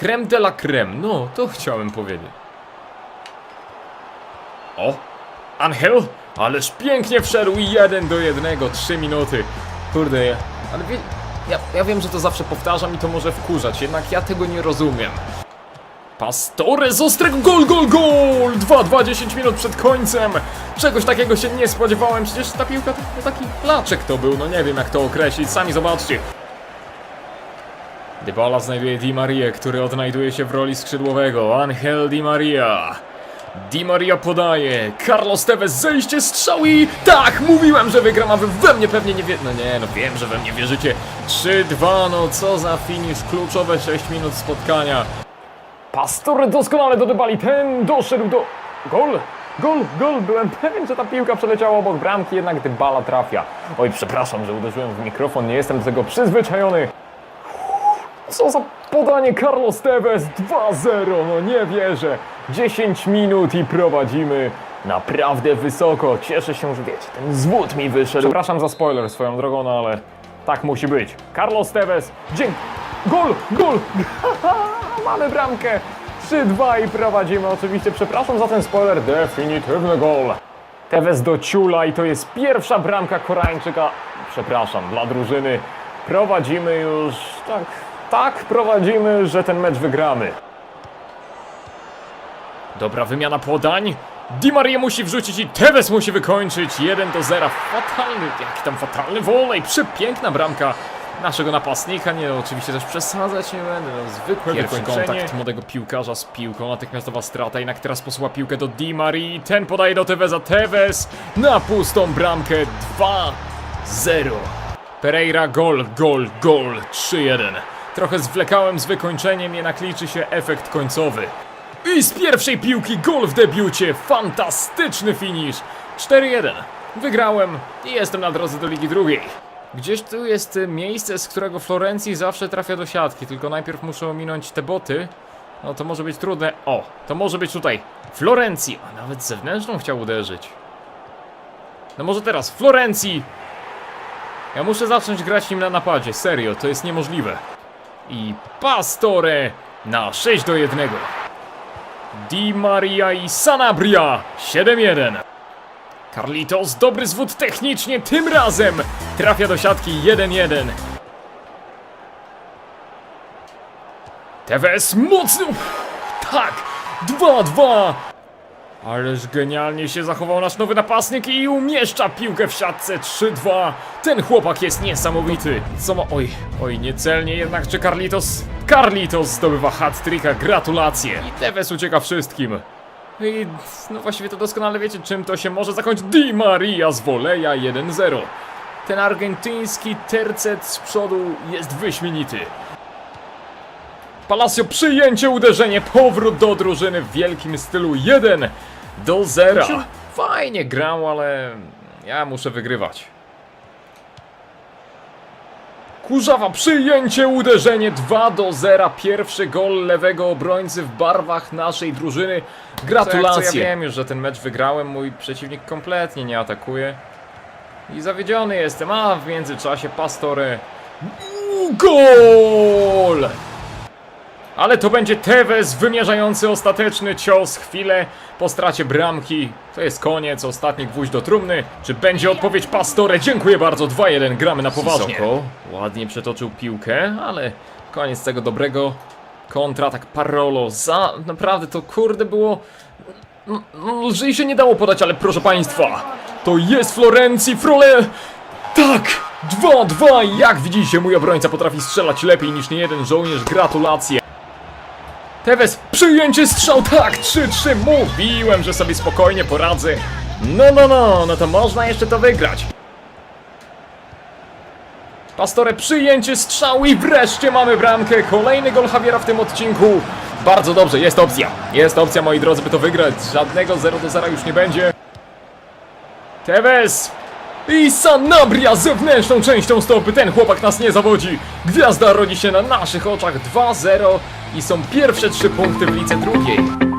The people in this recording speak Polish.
Creme de la creme, no, to chciałem powiedzieć. O, Angel, ależ pięknie wszedł i jeden do jednego, trzy minuty. Kurde, ja- ale wie, ja, ja wiem, że to zawsze powtarzam i to może wkurzać, jednak ja tego nie rozumiem. Pastore z ostrego gol, gol, gol! 2-2, 10 minut przed końcem. Czegoś takiego się nie spodziewałem, przecież ta piłka to, to taki placzek to był, no nie wiem jak to określić, sami zobaczcie. Dybala znajduje Di Maria, który odnajduje się w roli skrzydłowego. Angel Di Maria. Di Maria podaje. Carlos Tevez zejście strzał i tak, mówiłem, że wygram, a wy we mnie pewnie nie wie... No nie, no wiem, że we mnie wierzycie. 3-2, no co za finisz, kluczowe 6 minut spotkania. Pastor doskonale do Dybali, ten doszedł do... Gol! Gol, gol! Byłem pewien, że ta piłka przeleciała obok bramki, jednak Dybala trafia. Oj, przepraszam, że uderzyłem w mikrofon, nie jestem do tego przyzwyczajony. Co za podanie Carlos Tevez 2-0, no nie wierzę. 10 minut i prowadzimy naprawdę wysoko. Cieszę się, że wiecie, ten zwód mi wyszedł. Przepraszam za spoiler swoją drogą, no ale tak musi być. Carlos Tevez, dzięki. Gol, gol! Mamy bramkę. 3-2 i prowadzimy. Oczywiście przepraszam za ten spoiler, definitywny gol. Tevez do ciula i to jest pierwsza bramka Koreańczyka. Przepraszam, dla drużyny. Prowadzimy już, tak, tak prowadzimy, że ten mecz wygramy. Dobra wymiana podań. Di Maria musi wrzucić i Tevez musi wykończyć. 1 do 0. Fatalny, jaki tam fatalny wolej. Przepiękna bramka naszego napastnika. Nie, oczywiście też przesadzać nie będę. No, zwykłe Pierwszy kontakt młodego piłkarza z piłką. Natychmiastowa strata. Jednak teraz posuwa piłkę do Di Marii. Ten podaje do Teveza. Tevez na pustą bramkę. 2-0. Pereira gol, gol, gol. 3-1. Trochę zwlekałem z wykończeniem, jednak liczy się efekt końcowy. I z pierwszej piłki gol w debiucie. Fantastyczny finish. 4-1. Wygrałem i jestem na drodze do Ligi Drugiej. Gdzieś tu jest miejsce, z którego Florencji zawsze trafia do siatki, tylko najpierw muszę ominąć te boty. No to może być trudne. O, to może być tutaj. Florencji, a nawet zewnętrzną chciał uderzyć. No może teraz, Florencji! Ja muszę zacząć grać nim na napadzie, serio, to jest niemożliwe. I Pastore na 6 do 1. Di Maria i Sanabria 7-1. Carlitos, dobry zwód technicznie, tym razem trafia do siatki 1-1. Tevez mocno, tak, 2-2. Ależ genialnie się zachował nasz nowy napastnik i umieszcza piłkę w siatce 3-2. Ten chłopak jest niesamowity. Co ma... Oj, oj, niecelnie jednak czy Carlitos... Carlitos zdobywa hat-tricka, gratulacje. I Tevez ucieka wszystkim. I no właściwie to doskonale wiecie czym to się może zakończyć. Di Maria z woleja 1-0. Ten argentyński tercet z przodu jest wyśmienity. Palacio przyjęcie, uderzenie, powrót do drużyny w wielkim stylu 1 do 0. Fajnie grał, ale ja muszę wygrywać. Kurzawa, przyjęcie, uderzenie 2 do 0. Pierwszy gol lewego obrońcy w barwach naszej drużyny. Gratulacje. Co, ja wiem już, że ten mecz wygrałem. Mój przeciwnik kompletnie nie atakuje. I zawiedziony jestem, a w międzyczasie Pastore. Gol! Ale to będzie Tevez wymierzający ostateczny cios chwilę po stracie bramki. To jest koniec, ostatni gwóźdź do trumny. Czy będzie odpowiedź Pastore? Dziękuję bardzo, 2-1, gramy na poważnie. Sissoko ładnie przetoczył piłkę, ale koniec tego dobrego. Kontratak Parolo za... Naprawdę to kurde było... Lżej się nie dało podać, ale proszę państwa, to jest Florencji Frole... Tak! 2-2! Jak widzicie, mój obrońca potrafi strzelać lepiej niż niejeden żołnierz. Gratulacje! Tevez, przyjęcie strzał, tak, 3-3, mówiłem, że sobie spokojnie poradzę. No, no, no, no to można jeszcze to wygrać. Pastore, przyjęcie strzału i wreszcie mamy bramkę. Kolejny gol Javiera w tym odcinku. Bardzo dobrze, jest opcja. Jest opcja, moi drodzy, by to wygrać. Żadnego 0 do 0 już nie będzie. Tevez! I Sanabria zewnętrzną częścią stopy. Ten chłopak nas nie zawodzi. Gwiazda rodzi się na naszych oczach 2-0 i są pierwsze trzy punkty w lidze drugiej.